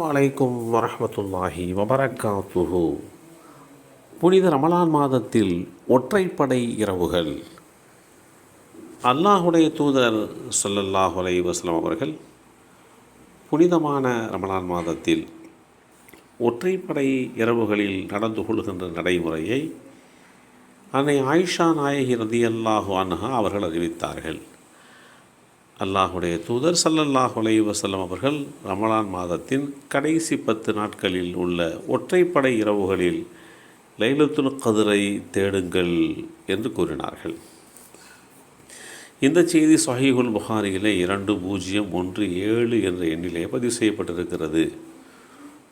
வலைக்கும் வரமத்துல்லாஹி வபரகாத்துஹு புனித ரமலான் மாதத்தில் ஒற்றைப்படை இரவுகள். அல்லாஹுடைய தூதர் சொல்லல்லாஹு அலை வஸ்லாம் அவர்கள் புனிதமான ரமலான் மாதத்தில் ஒற்றைப்படை இரவுகளில் நடந்து கொள்கின்ற நடைமுறையை அன்னை ஆயிஷா நாயகி ரதியல்லாஹு அன்ஹா அவர்கள் அறிவித்தார்கள். அல்லாஹுடைய தூதர் சல்லல்லாஹ் அலைஹி அவர்கள் ரமலான் மாதத்தின் கடைசி பத்து நாட்களில் உள்ள ஒற்றைப்படை இரவுகளில் லைலத்துல் கதிரை தேடுங்கள் என்று கூறினார்கள். இந்த செய்தி சஹீகுல் புகாரியிலே இரண்டு பூஜ்ஜியம் ஒன்று ஏழு என்ற எண்ணிலே பதிவு செய்யப்பட்டிருக்கிறது.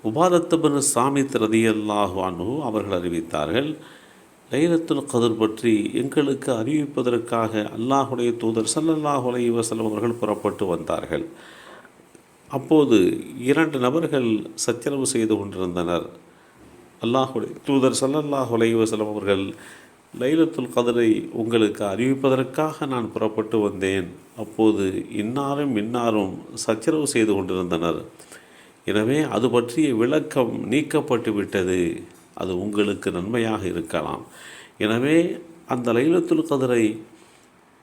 உபாதத்தபன் சாமித் ரதியல்லாஹு அனு அவர்கள் அறிவித்தார்கள் லைலத்துல் கதிர் பற்றி எங்களுக்கு அறிவிப்பதற்காக அல்லாஹுடைய தூதர் சல்லல்லாஹ் அலைஹி அவர்கள் புறப்பட்டு வந்தார்கள். அப்போது இரண்டு நபர்கள் சச்சரவு செய்து கொண்டிருந்தனர். அல்லாஹுடைய தூதர் சல்லல்லாஹ் அலைஹி அவர்கள் லைலத்துல் கதிரை உங்களுக்கு அறிவிப்பதற்காக நான் புறப்பட்டு வந்தேன். அப்போது இன்னாரும் இன்னாரும் சச்சரவு செய்து கொண்டிருந்தனர். எனவே அது பற்றிய விளக்கம் நீக்கப்பட்டு விட்டது. அது உங்களுக்கு நன்மையாக இருக்கலாம். எனவே அந்த லைலத்துல் கதிரை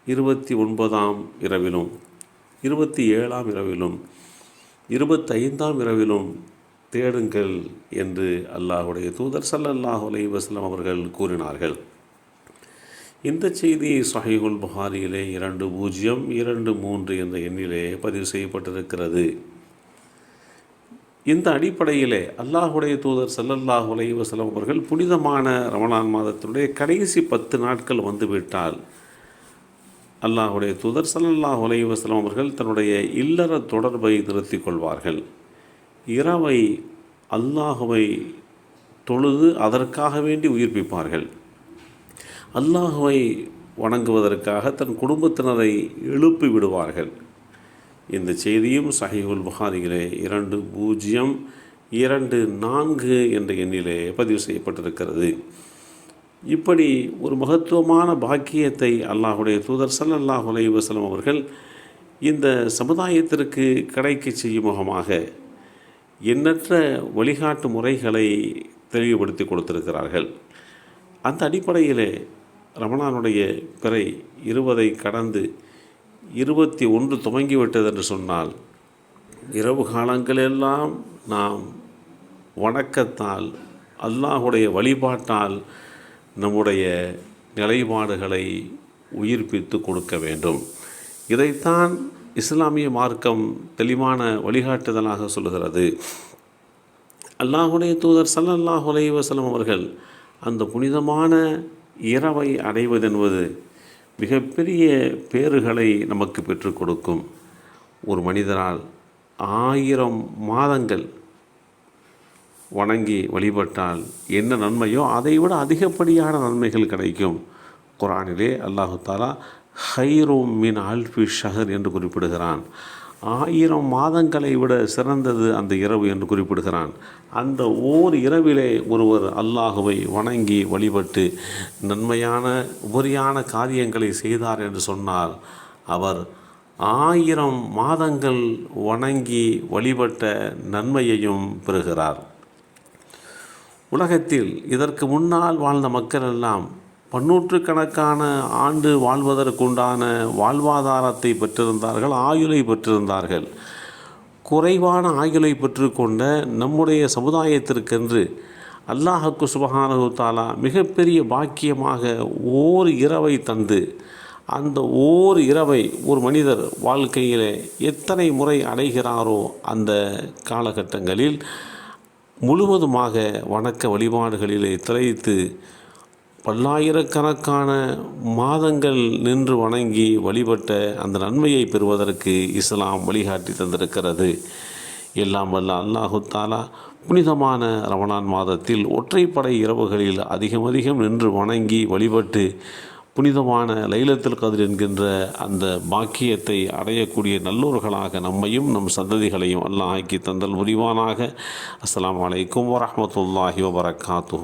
இருபத்தி ஒன்பதாம் இரவிலும் இருபத்தி ஏழாம் இரவிலும் இருபத்தைந்தாம் இரவிலும் தேடுங்கள் என்று அல்லாஹுடைய தூதர் ஸல்லல்லாஹு அலைஹி வஸ்லம் அவர்கள் கூறினார்கள். இந்த செய்தி சஹிகுல் புகாரியிலே இரண்டு பூஜ்ஜியம் இரண்டு மூன்று என்ற எண்ணிலே பதிவு செய்யப்பட்டிருக்கிறது. இந்த அடிப்படையிலே அல்லாஹுடைய தூதர் ஸல்லல்லாஹு அலைஹி அவர்கள் புனிதமான ரமணான் மாதத்தினுடைய கடைசி பத்து நாட்கள் வந்துவிட்டால் அல்லாஹுடைய தூதர் சல்லல்லாஹ் அலைஹி அவர்கள் தன்னுடைய இல்லற தொடர்பை நிறுத்தி கொள்வார்கள். இரவை அல்லாஹுவை தொழுது அதற்காக வேண்டி உயிர்ப்பிப்பார்கள். அல்லாஹுவை வணங்குவதற்காக தன் குடும்பத்தினரை எழுப்பி விடுவார்கள். இந்த செய்தியும் சஹிஹுல் புகாரியிலே இரண்டு பூஜ்ஜியம் இரண்டு நான்கு என்ற எண்ணிலே பதிவு செய்யப்பட்டிருக்கிறது. இப்படி ஒரு மகத்துவமான பாக்கியத்தை அல்லாஹுடைய தூதர் ஸல்லல்லாஹு அலைஹி வஸல்லம் அவர்கள் இந்த சமுதாயத்திற்கு கிடைக்க செய்யும் முகமாக எண்ணற்ற வழிகாட்டு முறைகளை தெளிவுபடுத்தி கொடுத்திருக்கிறார்கள். அந்த அடிப்படையிலே ரமணானுடைய பிறை இருபதை கடந்து இருபத்தி ஒன்று துவங்கிவிட்டது என்று சொன்னால் இரவு காலங்களெல்லாம் நாம் வணக்கத்தால் அல்லாஹுடைய வழிபாட்டால் நம்முடைய நிலைப்பாடுகளை உயிர்ப்பித்து கொடுக்க வேண்டும். இதைத்தான் இஸ்லாமிய மார்க்கம் தெளிவான வழிகாட்டுதலாக சொல்கிறது அல்லாஹுடைய தூதர் ஸல்லல்லாஹு அலைஹி அவர்கள் அந்த புனிதமான இரவை அடைவதென்பது மிகப்பெரிய பேறுகளை நமக்கு பெற்றுக் கொடுக்கும் ஒரு மனிதரால் ஆயிரம் மாதங்கள் வணங்கி வழிபட்டால் என்ன நன்மையோ அதைவிட அதிகப்படியான நன்மைகள் கிடைக்கும். குரானிலே அல்லாஹு தாலா ஹைரோம் மின் ஆல்பி ஷஹர் என்று குறிப்பிடுகிறான். ஆயிரம் மாதங்களை விட சிறந்தது அந்த இரவு என்று குறிப்பிடுகிறான். அந்த ஓர் இரவிலே ஒருவர் அல்லாஹுவை வணங்கி வழிபட்டு நன்மையான உபரியான காரியங்களை செய்தார் என்று சொன்னால் அவர் ஆயிரம் மாதங்கள் வணங்கி வழிபட்ட நன்மையையும் பெறுகிறார். உலகத்தில் இதற்கு முன்னால் வாழ்ந்த மக்கள் எல்லாம் பன்னூற்றுக்கணக்கான ஆண்டு வாழ்வதற்குண்டான வாழ்வாதாரத்தை பெற்றிருந்தார்கள் ஆயுளை பெற்றிருந்தார்கள். குறைவான ஆயுளை பெற்றுக்கொண்ட நம்முடைய சமுதாயத்திற்கென்று அல்லாஹக்கு சுபஹானஹு தாலா மிகப்பெரிய பாக்கியமாக ஓர் இரவை தந்து அந்த ஓர் இரவை ஒரு மனிதர் வாழ்க்கையில் எத்தனை முறை அடைகிறாரோ அந்த காலகட்டங்களில் முழுவதுமாக வணக்க வழிபாடுகளிலே திளைத்து பல்லாயிரக்கணக்கான மாதங்கள் நின்று வணங்கி வழிபட்ட அந்த நன்மையை பெறுவதற்கு இஸ்லாம் வழிகாட்டி தந்திருக்கிறது. எல்லாம் வல்ல அல்லாஹு தாலா புனிதமான ரமணான் மாதத்தில் ஒற்றைப்படை இரவுகளில் அதிகம் அதிகம் நின்று வணங்கி வழிபட்டு புனிதமான லைலத்தில் கதிர் என்கின்ற அந்த பாக்கியத்தை அடையக்கூடிய நல்லோர்களாக நம்மையும் நம் சந்ததிகளையும் அல்லாஹ் ஆக்கி தந்தல் முடிவானாக அஸ்லாம் அலைக்கும் வரமத்துல்லாஹி வபரகாத்து